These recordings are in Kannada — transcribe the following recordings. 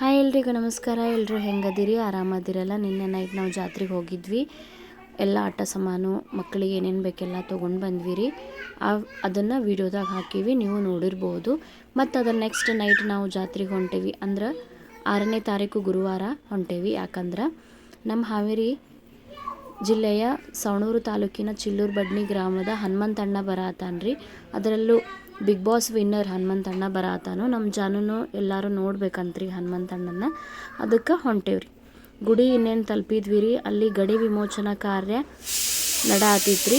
ಹಾಯ್ ಎಲ್ರಿಗೂ ನಮಸ್ಕಾರ. ಎಲ್ಲರೂ ಹೆಂಗದಿರಿ? ಆರಾಮದಿರಲ್ಲ? ನಿನ್ನೆ ನೈಟ್ ನಾವು ಜಾತ್ರೆಗೆ ಹೋಗಿದ್ವಿ. ಎಲ್ಲ ಆಟ ಸಾಮಾನು ಮಕ್ಕಳಿಗೆ ಏನೇನು ಬೇಕೆಲ್ಲ ತೊಗೊಂಡು ಬಂದ್ವಿ ರೀ ಆ ಅದನ್ನು ವೀಡಿಯೋದಾಗ ಹಾಕೀವಿ, ನೀವು ನೋಡಿರ್ಬೋದು. ಮತ್ತು ಅದರ ನೆಕ್ಸ್ಟ್ ನೈಟ್ ನಾವು ಜಾತ್ರೆಗೆ ಹೊಂಟೇವಿ ಅಂದ್ರೆ ಆರನೇ ತಾರೀಕು ಗುರುವಾರ ಹೊಂಟೇವಿ. ಯಾಕಂದ್ರೆ ನಮ್ಮ ಹಾವೇರಿ ಜಿಲ್ಲೆಯ ಸವಣೂರು ತಾಲೂಕಿನ ಚಿಲ್ಲೂರು ಬಡ್ನಿ ಗ್ರಾಮದ ಹನುಮಂತಣ್ಣ ಬರಾತಾನ್ರಿ ಅದರಲ್ಲೂ ಬಿಗ್ ಬಾಸ್ ವಿನ್ನರ್ ಹನುಮಂತಣ್ಣ ಬರಾತಾನು ನಮ್ಮ ಜನನು ಎಲ್ಲರೂ ನೋಡ್ಬೇಕಂತ್ರಿ ಹನುಮಂತಣ್ಣನ ಅದಕ್ಕೆ ಹೊಂಟೇವ್ರಿ. ಗುಡಿ ಇನ್ನೇನು ತಲುಪಿದ್ವಿ ರೀ ಅಲ್ಲಿ ಗಡಿ ವಿಮೋಚನಾ ಕಾರ್ಯ ನಡಾತೈತ್ರಿ.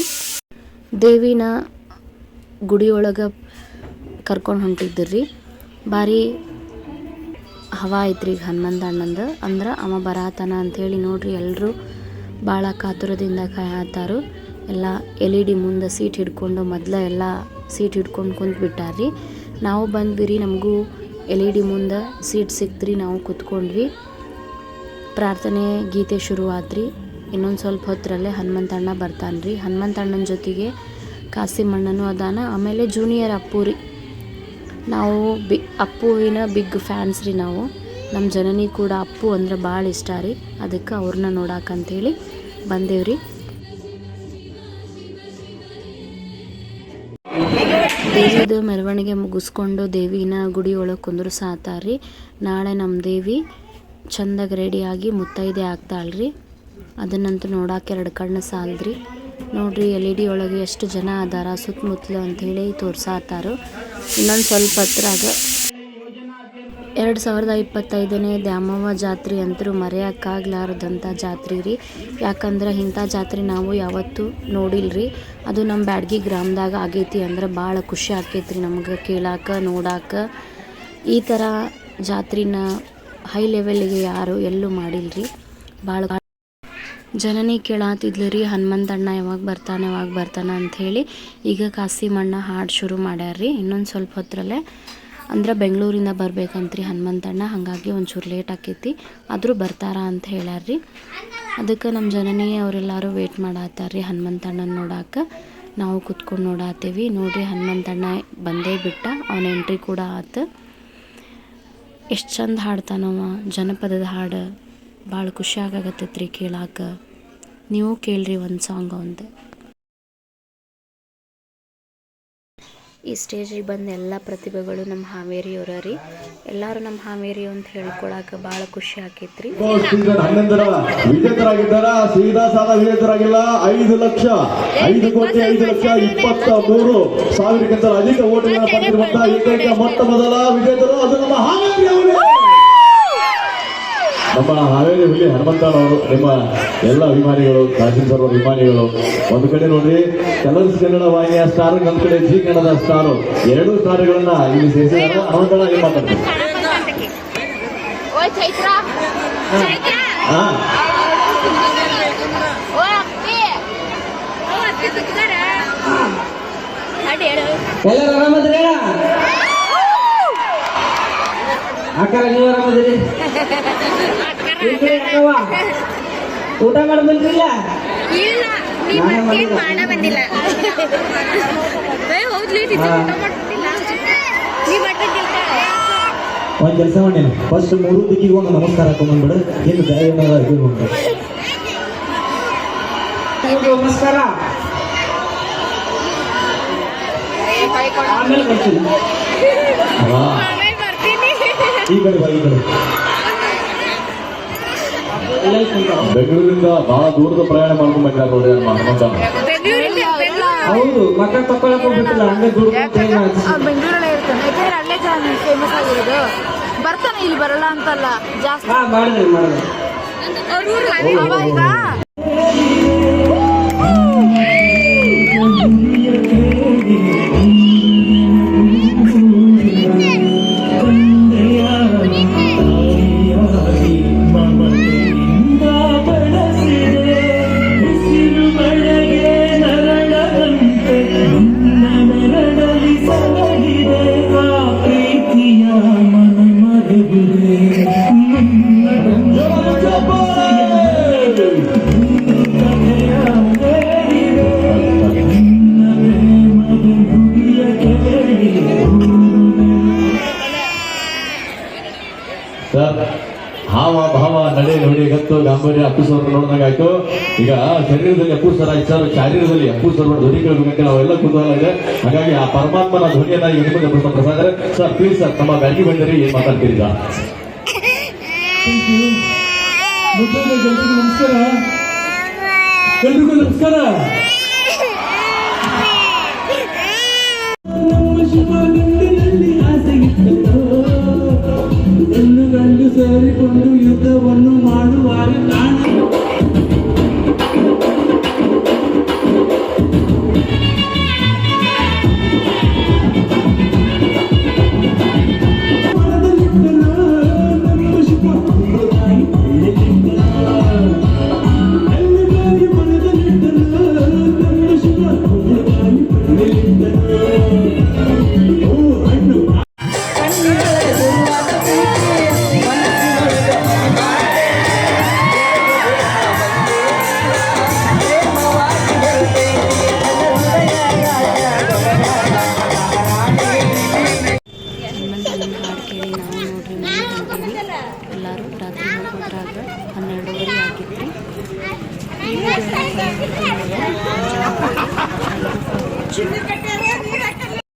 ದೇವಿನ ಗುಡಿ ಒಳಗೆ ಕರ್ಕೊಂಡು ಹೊಂಟಿದ್ರಿ ಭಾರಿ ಹವಾ ಐತ್ರಿ ಈಗ ಹನುಮಂತ ಅಣ್ಣಂದು. ಅಂದ್ರೆ ಅವ ಬರಾತನ ಅಂಥೇಳಿ ನೋಡ್ರಿ ಎಲ್ಲರೂ ಭಾಳ ಕಾತುರದಿಂದ ಕಾಯತ್ತಾರು ಎಲ್ಲ ಎಲ್ ಇ ಡಿ ಮುಂದೆ ಸೀಟ್ ಹಿಡ್ಕೊಂಡು ಮೊದಲ ಎಲ್ಲ ಸೀಟ್ ಹಿಡ್ಕೊಂಡು ಕುಂತು ಬಿಟ್ಟಾರ್ರಿ ನಾವು ಬಂದ್ವಿ ರೀ, ನಮಗೂ ಎಲ್ ಇ ಡಿ ಮುಂದೆ ಸೀಟ್ ಸಿಕ್ತ್ರಿ, ನಾವು ಕೂತ್ಕೊಂಡ್ವಿ. ಪ್ರಾರ್ಥನೆ ಗೀತೆ ಶುರು ಆತ್ರಿ ಇನ್ನೊಂದು ಸ್ವಲ್ಪ ಹೊತ್ತರಲ್ಲೇ ಹನುಮಂತಣ್ಣ ಬರ್ತಾನ್ರಿ ಹನುಮಂತಣ್ಣನ ಜೊತೆಗೆ ಕಾಸಿಮಣ್ಣನೂ ಅದಾನ. ಆಮೇಲೆ ಜೂನಿಯರ್ ಅಪ್ಪು ರೀ. ನಾವು ಬಿ, ಅಪ್ಪುವಿನ ಬಿಗ್ ಫ್ಯಾನ್ಸ್ ರೀ ನಾವು. ನಮ್ಮ ಜನನಿ ಕೂಡ ಅಪ್ಪು ಅಂದ್ರೆ ಭಾಳ ಇಷ್ಟ ರೀ. ಅದಕ್ಕೆ ಅವ್ರನ್ನ ನೋಡಾಕಂತೇಳಿ ಬಂದೇವ್ರಿ ದೇವಿದು ಮೆರವಣಿಗೆ ಮುಗಿಸ್ಕೊಂಡು ದೇವಿನ ಗುಡಿ ಒಳಗೆ ಸಾತಾರಿ ನಾಳೆ ನಮ್ಮ ದೇವಿ ಚಂದಾಗಿ ರೆಡಿಯಾಗಿ ಮುತ್ತೈದೆ ಆಗ್ತಾಳ್ರಿ. ಅದನ್ನಂತೂ ನೋಡಕ್ಕೆ ಎರಡು ಕಣ್ಣು ಸಾಲ್ರಿ ನೋಡ್ರಿ ಎಲ್ ಇ ಡಿ ಒಳಗೆ ಎಷ್ಟು ಜನ ಅದಾರ ಸುತ್ತಮುತ್ತಲು ಅಂಥೇಳಿ ತೋರ್ಸಾತಾರು. ಇನ್ನೊಂದು ಸ್ವಲ್ಪ ಹತ್ರಾಗ ಎರಡು ಸಾವಿರದ ಇಪ್ಪತ್ತೈದನೇ ದ್ಯಾಮವ್ವ ಜಾತ್ರೆ ಅಂತರೂ ಮರೆಯೋಕ್ಕಾಗ್ಲಾರ್ದಂಥ ಜಾತ್ರೆ ರೀ. ಯಾಕಂದ್ರೆ ಇಂಥ ಜಾತ್ರೆ ನಾವು ಯಾವತ್ತೂ ನೋಡಿಲ್ರಿ. ಅದು ನಮ್ಮ ಬ್ಯಾಡ್ಗಿ ಗ್ರಾಮದಾಗ ಆಗೈತಿ ಅಂದ್ರೆ ಭಾಳ ಖುಷಿ ಆಕೈತ್ರಿ ನಮ್ಗೆ ಕೇಳಾಕ, ನೋಡಾಕ. ಈ ಥರ ಜಾತ್ರಿನ ಹೈ ಲೆವೆಲ್ಗೆ ಯಾರು ಎಲ್ಲೂ ಮಾಡಿಲ್ರಿ. ಭಾಳ ಜನನಿ ಕೇಳಾತಿದ್ಲು ರೀ, ಹನುಮಂತಣ್ಣ ಯಾವಾಗ ಬರ್ತಾನೆ ಯಾವಾಗ ಬರ್ತಾನೆ ಅಂಥೇಳಿ. ಈಗ ಕಾಸಿಮಣ್ಣ ಹಾಡು ಶುರು ಮಾಡ್ಯಾರ್ರಿ, ಇನ್ನೊಂದು ಸ್ವಲ್ಪ ಹೊತ್ತರಲ್ಲೇ. ಅಂದ್ರೆ ಬೆಂಗಳೂರಿಂದ ಬರ್ಬೇಕಂತ್ರಿ ಹನುಮಂತಣ್ಣ, ಹಾಗಾಗಿ ಒಂಚೂರು ಲೇಟ್ ಆಕೈತಿ. ಆದರೂ ಬರ್ತಾರ ಅಂತ ಹೇಳಾರ್ರಿ ಅದಕ್ಕೆ ನಮ್ಮ ಜನನೇ ಅವರೆಲ್ಲರೂ ವೇಟ್ ಮಾಡತ್ತಾರ್ರಿ ಹನುಮಂತಣ್ಣನ ನೋಡಾಕ. ನಾವು ಕುತ್ಕೊಂಡು ನೋಡಾತೀವಿ. ನೋಡ್ರಿ ಹನುಮಂತಣ್ಣ ಬಂದೇ ಬಿಟ್ಟ, ಅವನ ಎಂಟ್ರಿ ಕೂಡ ಆತ. ಎಷ್ಟು ಚಂದ ಹಾಡ್ತಾನವ, ಜನಪದದ ಹಾಡು. ಭಾಳ ಖುಷಿ ಆಗಾಕತ್ತೈತ್ರಿ ಕೇಳಾಕ. ನೀವು ಕೇಳ್ರಿ ಒಂದು ಸಾಂಗ್ ಅವಂದು ಈ ಸ್ಟೇಜಿಗೆ ಬಂದ ಎಲ್ಲ ಪ್ರತಿಭೆಗಳು ನಮ್ಮ ಹಾವೇರಿಯವ್ರ ರೀ. ಎಲ್ಲರೂ ನಮ್ಮ ಹಾವೇರಿ ಅಂತ ಹೇಳ್ಕೊಳಕ್ಕೆ ಬಹಳ ಖುಷಿ ಆಕೈತ್ರಿ. ವಿಜೇತರಾಗಿದ್ದಾರ ಸೀದಾ ಸಾಲ ವಿಜೇತರಾಗಿಲ್ಲ, ಐದು ಲಕ್ಷ, ಐದು ಕೋಟಿ, ಐದು ಲಕ್ಷ ಇಪ್ಪತ್ತ ಮೂರು ಸಾವಿರಕ್ಕಿಂತ ಅಧಿಕ ಓಟುಗಳನ್ನು ಪಡೆದಿರುವಂತಹ ಏಕೈಕ ಮೊಟ್ಟ ಮೊದಲ ವಿಜೇತರು ಅದು ನಮ್ಮ ಹಾವೇರಿ ನಮ್ಮ ಹಾವೇರಿ ಹುಲಿ ಹನುಮಂತನವರು ನಿಮ್ಮ ಎಲ್ಲ ಅಭಿಮಾನಿಗಳು ತಹಸೀಲ್ದಾರ್ ಅಭಿಮಾನಿಗಳು ಒಂದು ಕಡೆ ನೋಡ್ರಿ ಕಲರ್ಸ್ ಕನ್ನಡ ವಾಹಿನಿಯ ಸ್ಟಾರ್ ಒಂದು ಕಡೆ ಜಿ ಕನ್ನಡ ಸ್ಟಾರ್ ಎರಡು ಸ್ಟಾರ್ಗಳನ್ನ ಇಲ್ಲಿ ಸೇರಿಸಿ ಹನುಮಂತನ ಏನ್ ಮಾತಾಡ್ತೀವಿ. ಓಯ್ ಚೈತ್ರ ಚೈತ್ರ. ಹಾ. ಎಲ್ಲರೂ ಆರಾಮದ್ರಿ ಅಕ್ಕಾರ ನೀವು ಆರಾಮದಿರಿ ಊಟ ಮಾಡಿ ಬಂದ್ರಿಲ್ಲ ಇಲ್ಲ ನೀ ಮತ್ತೇನ್ ಮಾಡ ಬಂದಿಲ್ಲ. ಏ ಹೌದ್ಲಿ ಊಟ ಹಾ. ಮಾಡ್ತಿಲ್ಲ ನೀ ಮಾಡ್ತಿದ್ದಿಲ್ಲ ಒಂದ್ ಕೆಲಸ ಮಾಡಿ ಫಸ್ಟ್ ಮೂರು ದಿಕ್ಕಿಗೆ ಒಂದು ನಮಸ್ಕಾರ ಹಾಕೊಂಡ್ಬಿಡು ಏನು ದಯವಿಲ್ಲ ನಮಸ್ಕಾರ. ಆಮೇಲೆ ಬರ್ತೀನಿ ಬೆಂಗಳೂರಿಂದ ಬಹಳ ದೂರದ ಪ್ರಯಾಣ ಮಾಡ್ಕೊಂಡ್ ನೋಡಿ ನಮ್ಮ ಹನುಮಂತ. ಹೌದು ಮಕ್ಕ ತಕ್ಕೊಳಕ್ ಹೋಗ್ಬಿಟ್ಟಿಲ್ಲ ಹಂಗೆ ಬೆಂಗಳೂರಲ್ಲೇ ಇರ್ತಾನೆ ಯಾಕಂದ್ರೆ ಅಲ್ಲೇ ಜನ ಫೇಮಸ್ ಆಗಿರೋದು. ಬರ್ತಾನೆ ಇಲ್ಲಿ ಬರಲ್ಲ ಅಂತಲ್ಲ. ಜಾಸ್ತಿ. ಹಾ ಮಾಡಿದ್ರಿ ಮಾಡಿದ್ರಿ ಭಾವ ನಡೆ ನುಡಿ ಗತ್ತು ಗಾಂಭೀರ್ಯ ಅಪ್ಪು ಸರ್ ನೋಡಿದಾಗ ಆಯ್ತು. ಈಗ ಶರೀರದಲ್ಲಿ ಅಪ್ಪು ಸರ್ ಆಯ್ತು ಸರ್ ಶಾರೀರದಲ್ಲಿ ಅಪ್ಪು ಸರ್ ಧ್ವನಿ ಕೇಳಬೇಕಂತ ನಾವೆಲ್ಲ ಕುತೂಹಲ ಇದೆ. ಹಾಗಾಗಿ ಆ ಪರಮಾತ್ಮನ ಧ್ವನಿಯನ್ನ ಈಗ ನಿಮಗೆ ಪ್ರಸಾದ ಸರ್ ಪ್ಲೀಸ್ ಸರ್ ತಮ್ಮ ಬ್ಯಾಗಿ ಬಂದರೆ, ಏನ್ ಮಾತಾಡ್ತೀರಿ ನಮಸ್ಕಾರ. ನಾವು ನೋಡ್ರಿ ಮನೆಗೆ ಬಂದೀವಿ ಎಲ್ಲರೂ ರಾತ್ರಿ ಮಲ್ಕೋದ್ರಾಗ ಹನ್ನೆರಡುವರೆ ಆಗಿತ್ತು ಈ ವಿಡಿಯೋನ ಕೊನೆವರೆಗೂ ನೋಡಿ.